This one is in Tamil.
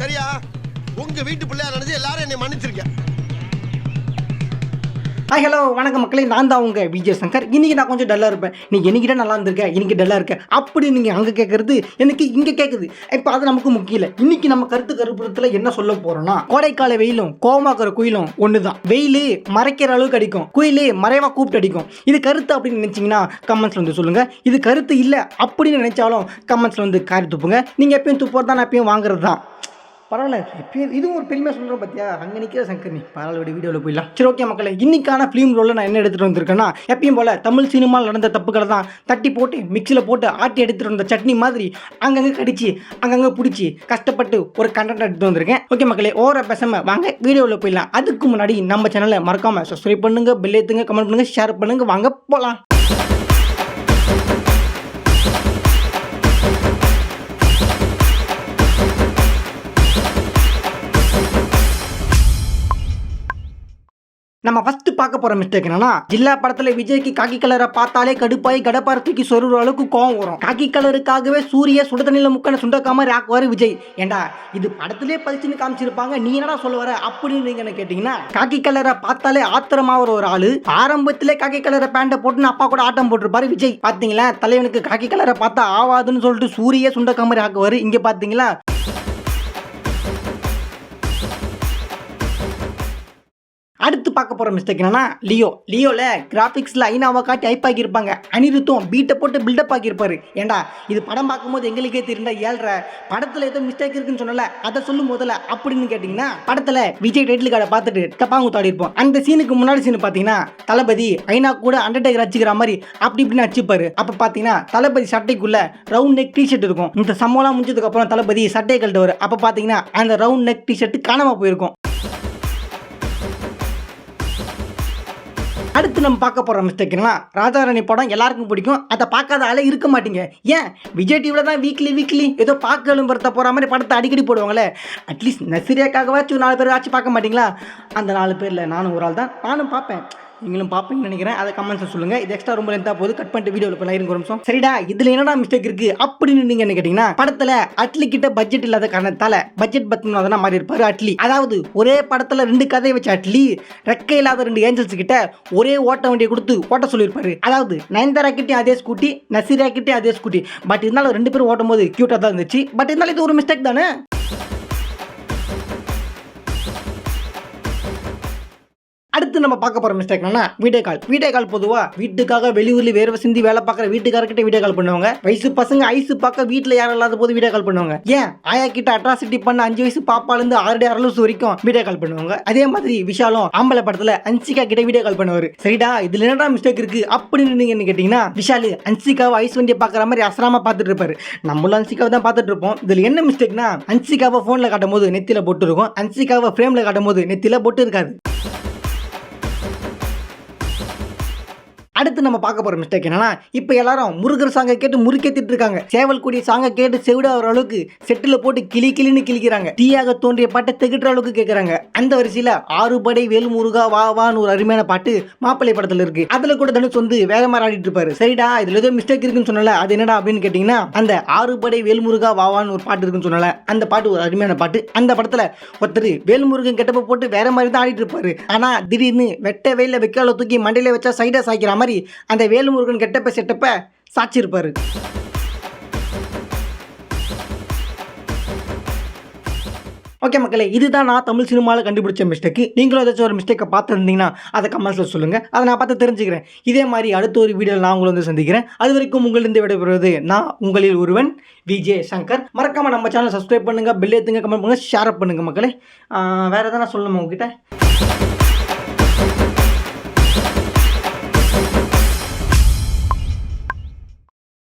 சரியா உங்க வீட்டு பிள்ளையா நினைச்சு எல்லாரும் என்னை மன்னிச்சிருக்கேன் ஹாய் ஹலோ வணக்கம் மக்களே. நான் தான் உங்கள் விஜய் சங்கர். இன்றைக்கி நான் கொஞ்சம் டல்லாக இருப்பேன். நீ என்னைக்கிட்ட நல்லா இருந்திருக்கேன் இன்றைக்கி டல்லாக இருக்கேன் அப்படி நீங்கள் அங்கே கேட்குறது எனக்கு இங்கே கேட்குது இப்போ அது நமக்கு முக்கியம் இல்லை. இன்றைக்கி நம்ம கருத்து கருப்புறத்தில் என்ன சொல்ல போகிறோம்னா கோடைக்கால வெயிலும் கோமாக்கிற குயிலும் ஒன்று தான் வெயில் மறைக்கிற அளவுக்கு அடிக்கும். குயில் மறைவாக கூப்பிட்டு அடிக்கும். இது கருத்து அப்படின்னு நினச்சிங்கன்னா கமெண்ட்ஸில் வந்து சொல்லுங்கள் இது கருத்து இல்லை அப்படின்னு நினச்சாலும் கமெண்ட்ஸில் வந்து காரி துப்புங்க. நீங்கள் எப்பயும் துப்புறது தான் நான் எப்பயும் வாங்குறது தான் பரவாயில்ல. இப்போ இதுவும் ஒரு பெருமையாக சொல்கிறோம் பார்த்தியா அங்கே நிற்கிற சங்கர் நீ பரவாயில்ல வீடியோவில் போயிடலாம். சரி ஓகே மக்களே இன்னைக்கான ஃபிலிம் ரோலில் நான் என்ன எடுத்துகிட்டு வந்திருக்கேன்னா எப்பயும் போல் தமிழ் சினிமாவில் நடந்த தப்புக்களை தான் தட்டி போட்டு மிக்சியில் போட்டு ஆட்டி எடுத்துகிட்டு வந்த சட்னி மாதிரி அங்கங்கே கடிச்சு அங்கங்கே பிடிச்சி கஷ்டப்பட்டு ஒரு கண்டென்ட் எடுத்து வந்திருக்கேன். ஓகே மக்களே ஓர பேசாமல் வாங்க வீடியோவில் போயிடலாம். அதுக்கு முன்னாடி நம்ம சேனலை மறக்காமல் சப்ஸ்கிரைப் பண்ணுங்கள் பெல் ஏற்றுங்க கமெண்ட் பண்ணுங்கள் ஷேர் பண்ணுங்கள் வாங்க போகலாம் நம்ம ஃபஸ்ட்டு பார்க்க போகிற மிஸ்டேக் என்னன்னா ஜில்லா படத்தில் விஜய்க்கு காக்கி கலரை பார்த்தாலே கடுப்பாய் கடப்பார தூக்கி சொருற அளவுக்கு கோவம் வரும். காக்கி கலருக்காகவே சூரிய சுட முக்கனை முக்கன சுண்டக்காம ராக்குவாரு விஜய். ஏண்டா இது படத்திலே பதிச்சுன்னு காமிச்சிருப்பாங்க நீ என்னடா சொல்ல வர அப்படின்னு நீங்க என்ன கேட்டிங்கன்னா காக்கி கலரை பார்த்தாலே ஆத்திரமாகிற ஒரு ஆள். ஆரம்பத்திலே காக்கி கலரை பேண்ட்டை போட்டுன்னு அப்பா கூட ஆட்டம் போட்டிருப்பாரு விஜய். பார்த்தீங்களா தலைவனுக்கு காக்கி கலரை பார்த்தா ஆவாதுன்னு சொல்லிட்டு சூரிய சுண்டக்காம ஆக்குவார் இங்கே பார்த்தீங்களா அடுத்து பார்க்க போகிற மிஸ்டேக் என்னன்னா லியோ. லியோவில் கிராஃபிக்ஸில் ஐநாவை காட்டி ஐப் ஆகியிருப்பாங்க அனிருத்தும் பீட்டை போட்டு பில்டப் ஆகியிருப்பாரு ஏண்டா இது படம் பார்க்கும்போது எங்களுக்கே தெரிந்த ஏழ்ற. படத்தில் ஏதோ மிஸ்டேக் இருக்குன்னு சொன்னல அதை சொல்லும் முதல்ல அப்படின்னு கேட்டிங்கன்னா படத்தில் விஜய் டைட்டில் கார்டை பார்த்துட்டு டப்பாங்க இருப்போம் அந்த சீனுக்கு முன்னாடி சீன் பார்த்தீங்கன்னா தளபதி ஐநா கூட அண்டர்டேக்கர் அடிச்சுக்கிற மாதிரி அப்படி இப்படின்னு அடிச்சுப்பாரு. அப்போ பார்த்தீங்கன்னா தளபதி சட்டைக்குள்ள ரவுண்ட் நெக் டிஷர்ட் இருக்கும். இந்த சம்பளம் முடிஞ்சதுக்கப்புறம் தளபதி சட்டை கழட்டுவார். அப்போ பார்த்தீங்கன்னா அந்த ரவுண்ட் நெக் டிஷர்ட் காணாமல் போயிருக்கும். அடுத்து நம்ம பார்க்க போகிற மிஸ்டேக்னா ராஜாராணி படம் எல்லாருக்கும் பிடிக்கும். அதை பார்க்காத ஆளே இருக்க மாட்டீங்க. ஏன்? விஜய் டிவியில் தான் வீக்லி வீக்லி ஏதோ பார்க்க எழும்புறத போகிற மாதிரி படத்தை அடிக்கடி போடுவாங்களே அட்லீஸ்ட் நசிரியாக்காகவாச்சும் நாலு பேர் ஆச்சு பார்க்க மாட்டீங்களா? அந்த நாலு பேரில் நானும் ஒரு ஆள் தான். நானும் பார்ப்பேன். நீங்களும் பார்ப்பீங்கன்னு நினைக்கிறேன். அதை கமெண்ட்ஸில் சொல்லுங்கள் இது எக்ஸ்ட்ரா ரொம்ப லென்த்தாக போகுது. கட் பண்ணிட்டு வீடியோவில் போய் இருங்க ஒரு நிமிஷம். சரிடா இதில் என்னடா மிஸ்டேக் இருக்குது அப்படின்னு நீங்கள் என்ன கேட்டிங்கன்னா படத்தில் அட்லி கிட்ட பட்ஜெட் இல்லாத காரணத்தால் பட்ஜெட் பத்தினாதான் மாறி இருப்பாரு அட்லி. அதாவது ஒரே படத்தில் ரெண்டு கதையை வச்ச அட்லி ரெக்கை இல்லாத ரெண்டு ஏஞ்சல்ஸ் கிட்ட ஒரே ஓட்ட வண்டியை கொடுத்து ஓட்ட சொல்லியிருப்பாரு. அதாவது நயன்தாரா கிட்டே அதே ஸ்கூட்டி நசீரா கிட்டே அதே ஸ்கூட்டி பட் இருந்தாலும் ரெண்டு பேரும் ஓட்டும் போது க்யூட்டாக தான் இருந்துச்சு. பட் இருந்தாலும் இது ஒரு மிஸ்டேக் தானே? அடுத்து நம்ம பார்க்க போகிற மிஸ்டேக் என்னன்னா வீடியோ கால் வீடியோ கால் பொதுவாக வீட்டுக்காக வெளியூர்ல வேர்வை சிந்தி வேலை பார்க்குற வீட்டுக்காரர்கிட்ட வீடியோ கால் பண்ணுவாங்க. வயசு பசங்க ஐசு பார்க்க வீட்டில் யாரும் இல்லாத போது வீடியோ கால் பண்ணுவாங்க. ஏன்? ஆயா கிட்ட அட்ராசிட்டி பண்ண அஞ்சு வயசு பாப்பாலேருந்து ஆறு டே அரலூஸ் வரைக்கும் வீடியோ கால் பண்ணுவாங்க. அதே மாதிரி விஷாலும் ஆம்பளை படத்தில் அன்சிகா கிட்ட வீடியோ கால் பண்ணுவார். சரிடா இதில் என்னடா மிஸ்டேக் இருக்கு? அப்படின்னு நீங்க என்ன கேட்டிங்கன்னா விஷால் அன்சிகாவை ஐஸ் வண்டியை பார்க்குற மாதிரி அசராம பார்த்துட்டு இருப்பாரு. நம்மளும் அன்சிகாவை தான் பார்த்துட்டு இருப்போம். இதில் என்ன மிஸ்டேக்னா அன்சிகாவை ஃபோனில் காட்டும் போது நெத்தியில் பொட்டு இருக்கும் அன்சிகாவை ஃப்ரேமில் காட்டும் போது நெத்தியில் போட்டு இருக்காது அடுத்து நம்ம பார்க்க போகிற மிஸ்டேக் என்னன்னா இப்போ எல்லாரும் முருகர் சாங்கை கேட்டு முறுக்கேத்திட்டு இருக்காங்க. சேவல் கூடிய சாங்கை கேட்டு செவிட வர அளவுக்கு செட்டில் போட்டு கிளி கிளின்னு கிளிக்கிறாங்க. தீயாக தோன்றிய பாட்டை திகட்டுற அளவுக்கு கேட்குறாங்க அந்த வரிசையில் ஆறுபடை வேல் முருகா வா வான்னு ஒரு அருமையான பாட்டு மாப்பிள்ளை படத்தில் இருக்கு. அதில் கூட தனுஷ் வந்து வேற மாதிரி ஆடிட்டு இருப்பாரு. சரிடா இதில் ஏதோ மிஸ்டேக் இருக்குன்னு சொன்னல அது என்னடா அப்படின்னு கேட்டிங்கன்னா அந்த ஆறுபடை வேல்முருகா வாவான்னு ஒரு பாட்டு இருக்குன்னு சொன்னல அந்த பாட்டு ஒரு அருமையான பாட்டு. அந்த படத்தில் ஒருத்தர் வேல்முருகன் கெட்டப்ப போட்டு வேற மாதிரி தான் ஆடிட்டு இருப்பாரு. ஆனால் திடீர்னு வெட்ட வெயில வெக்கால தூக்கி மண்டையில வச்சா சைடாக சாய்க்கிற மாதிரி அந்த வேலுமுருகன் கெட்டப்ப செட்டப்ப சாச்சிருப்பாரு. ஓகே மக்களே இதுதான் நான் தமிழ் சினிமாவில் கண்டுபிடிச்ச மிஸ்டேக்கு நீங்களும் ஏதாச்சும் ஒரு மிஸ்டேக்கை பார்த்துருந்தீங்கன்னா அதை கமெண்ட்ஸில் சொல்லுங்கள் அதை நான் பார்த்து தெரிஞ்சுக்கிறேன். இதே மாதிரி அடுத்த ஒரு வீடியோவில் நான் உங்களை வந்து சந்திக்கிறேன். அது வரைக்கும் உங்களிருந்து விடைபெறுவது நான் உங்களில் ஒருவன் விஜே சங்கர். மறக்காமல் நம்ம சேனல் சப்ஸ்கிரைப் பண்ணுங்கள் பெல் ஏற்றுங்க கமெண்ட் பண்ணுங்கள் ஷேர் பண்ணுங்கள் மக்களே. வேறு எதனா சொல்லணுமா உங்ககிட்ட?